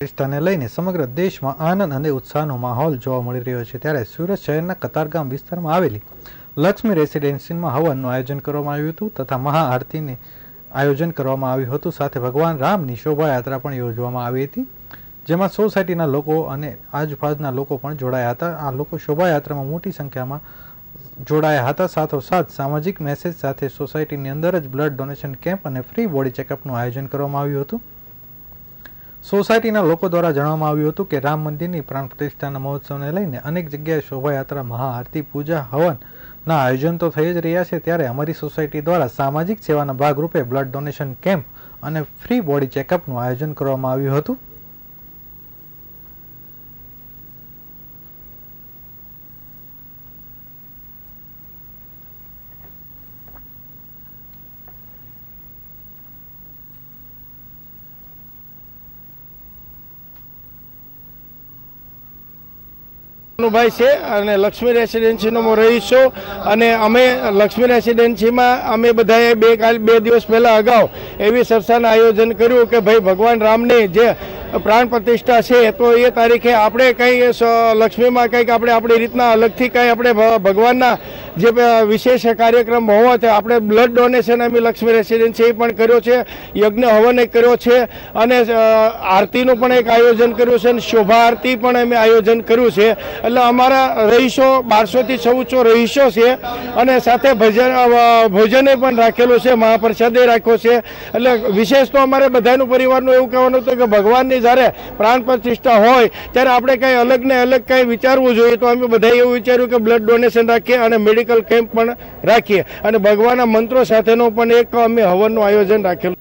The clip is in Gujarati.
પ્રતિષ્ઠાને લઈને સમગ્ર દેશમાં આનંદ અને ઉત્સાહનો માહોલ જોવા મળી રહ્યો છે. ત્યારે સુરત શહેરના કતારગામ વિસ્તારમાં આવેલી લક્ષ્મી રેસિડેન્સીમાં હવનનું આયોજન કરવામાં આવ્યું હતું તથા મહાઆરતીને આયોજન કરવામાં આવ્યું હતું. સાથે ભગવાન રામની શોભાયાત્રા પણ યોજવામાં આવી હતી, જેમાં સોસાયટીના લોકો અને આજુબાજુના લોકો પણ જોડાયા હતા. આ લોકો શોભાયાત્રામાં મોટી સંખ્યામાં જોડાયા હતા. સાથોસાથ સામાજિક મેસેજ સાથે સોસાયટીની અંદર જ બ્લડ ડોનેશન કેમ્પ અને ફ્રી બોડી ચેકઅપનું આયોજન કરવામાં આવ્યું હતું. સોસાયટીના લોકો દ્વારા જણાવવામાં આવ્યું હતું કે રામ મંદિરની પ્રાણ પ્રતિષ્ઠાના મહોત્સવને લઈને અનેક જગ્યાએ શોભાયાત્રા, મહાઆરતી, પૂજા, હવનના આયોજન તો થઈ જ રહ્યા છે ત્યારે અમારી સોસાયટી દ્વારા સામાજિક સેવાના ભાગરૂપે બ્લડ ડોનેશન કેમ્પ અને ફ્રી બોડી ચેકઅપનું આયોજન કરવામાં આવ્યું હતું. ભાઈ છે અને લક્ષ્મી રેસિડેન્સીનો હું રહીશ છું. અને અમે લક્ષ્મી રેસિડેન્સીમાં અમે બધાએ બે કાલ બે દિવસ પહેલાં અગાઉ એવી સરસાનું આયોજન કર્યું કે ભાઈ ભગવાન રામની જે પ્રાણ પ્રતિષ્ઠા છે, તો એ તારીખે આપણે કંઈ લક્ષ્મીમાં કંઈક આપણે આપણી રીતના અલગથી કંઈ આપણે ભગવાનના જે વિશેષ કાર્યક્રમ હોવા આપણે બ્લડ ડોનેશન અમે લક્ષ્મી રેસિડેન્સી પણ કર્યો છે, યજ્ઞ હવન કર્યો છે અને આરતીનું પણ એક આયોજન કર્યું છે અને શોભા આરતી પણ અમે આયોજન કર્યું છે. એટલે અમારા રહીશો બારસોથી ચૌદસો રહીશો છે અને સાથે ભજન ભોજને પણ રાખેલું છે, મહાપ્રસાદે રાખ્યો છે. એટલે વિશેષ તો અમારે બધાનું પરિવારનું એવું કહેવાનું હતું કે ભગવાનની જ્યારે પ્રાણ પ્રતિષ્ઠા હોય ત્યારે આપણે કંઈ અલગ ને અલગ કંઈ વિચારવું જોઈએ તો અમે બધાએ એવું વિચાર્યું કે બ્લડ ડોનેશન રાખીએ અને મેડિકલ કેમ્પ પણ રાખીએ. અને ભગવાનના મંત્રો સાથેનો પણ એક અમે હવનનું આયોજન રાખેલું